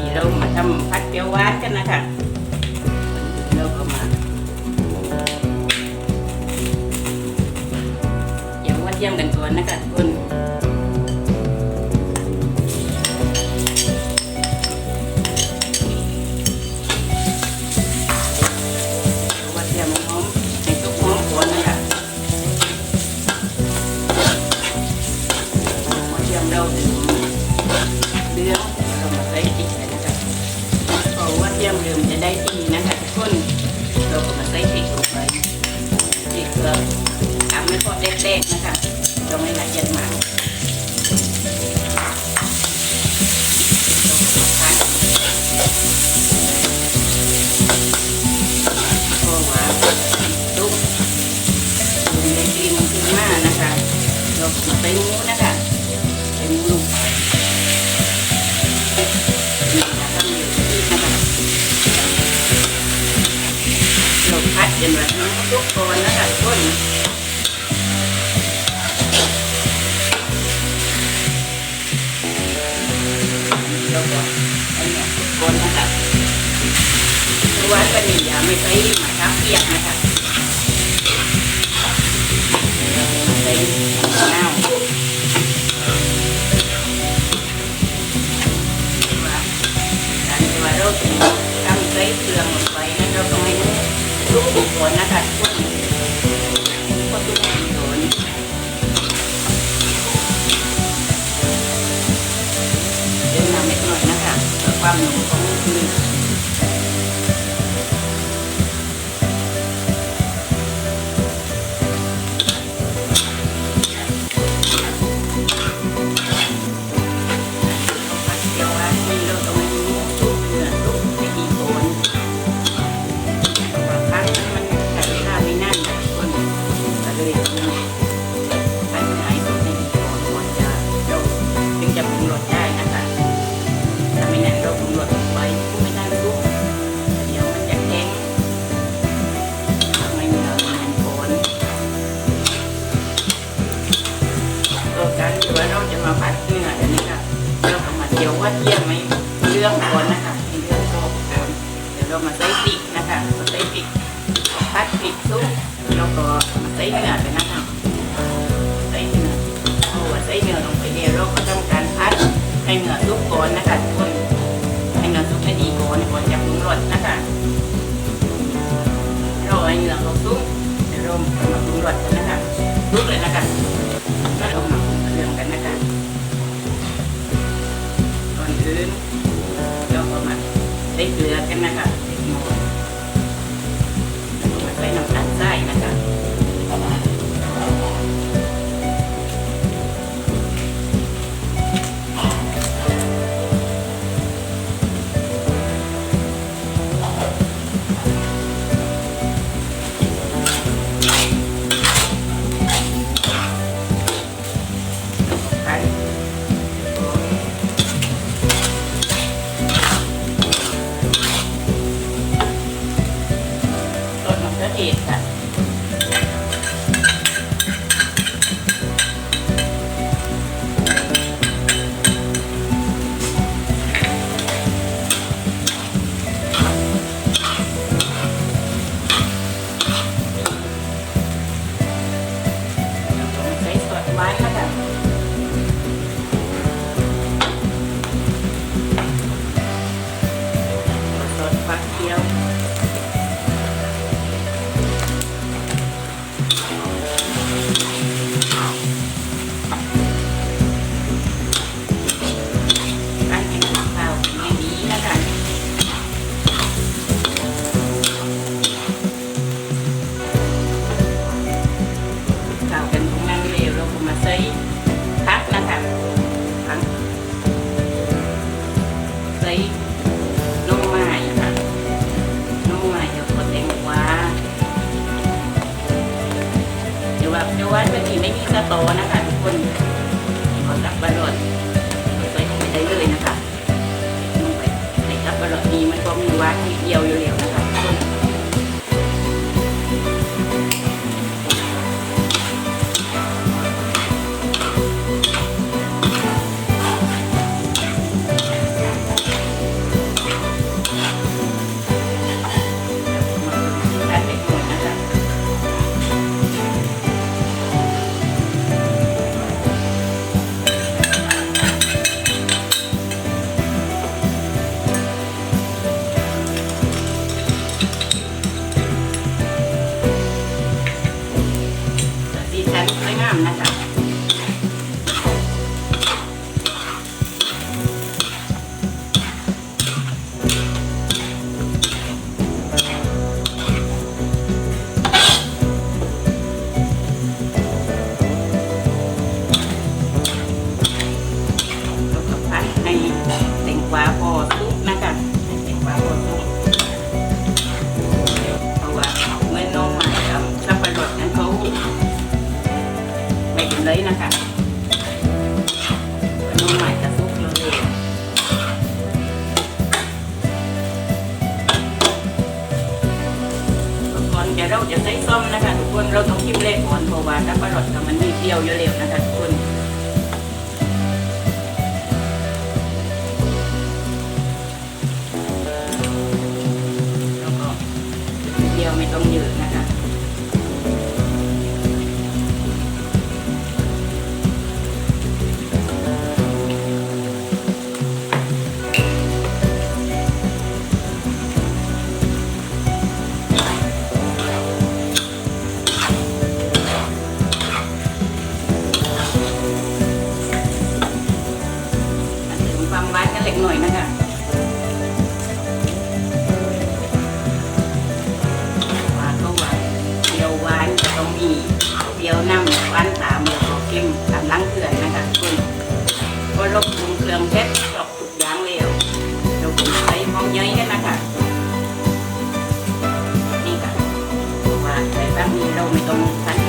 นี้เรามาทำผัดเปรี้ยวหวานกันนะคะเราก็มาเยี่ยวว่าเยี่ยมกันก่อนนะคะทุกคน ทียมเริ่มจะได้ที่นะคะทุกคนเราก็มาใส่พริกลงไปพริกเกลือทำให้พอแตกๆนะคะเราไม่ละเอียดมาก ทุกคนนะคะทุกคนเราก็อันนี้ทุกคนนะคะตัววันกันนี่อย่าไม่ใส่หมาทับเปียกนะคะใส่มะนาวว่าการที่ว่าเราถึงทำใส่เครื่องลงไปนั้นเราต้อง ลูกก่นนะคะทุกคนก็ทุกคนโดนเดินน้ำเล็กน้อยนะคะเพื่อความหนุ่มของเนื้อ เรามาใส่พริกนะคะมาใส่ปิกพัดปีกซุปแล้วก็ใส่เนื้อไปนะคะใส่เนื้อเพราะว่าใส่เนื้อลงไปเดียวเราก็ทำการพัดให้เนื้อซุปก่อนนะคะทุกคนให้เนื้อซุปให้ดีก่อน ใส่เก โตนะคะทุกคนขอตับบารอดใส่ลงไปได้เลยนะคะลงไปใส่กับบะหมี่นี้มันก็มีวาที่เดียวอยู่แล้วนะ เราจะใช่ส้มนะคะทุกคนเราต้องคิมเลขก่อนเพราะว่าถ้าปลาหลอดกับมันมีเดียวอยู่แล้วนะคะทุกคนแล้วก็เดียวไม่ต้องเยอะนะคะ ยวน้ำหวานตามแล้วก็เค็มตามล้างเกลือนนะคะทุกคนก็ลบปรุงเครื่องเทศกรอบทุกอย่างแล้วเราก็ใช้หอมเย้ยกันนะคะนี่ค่ะว่าใส่บางนี้เราไม่ต้องคั้น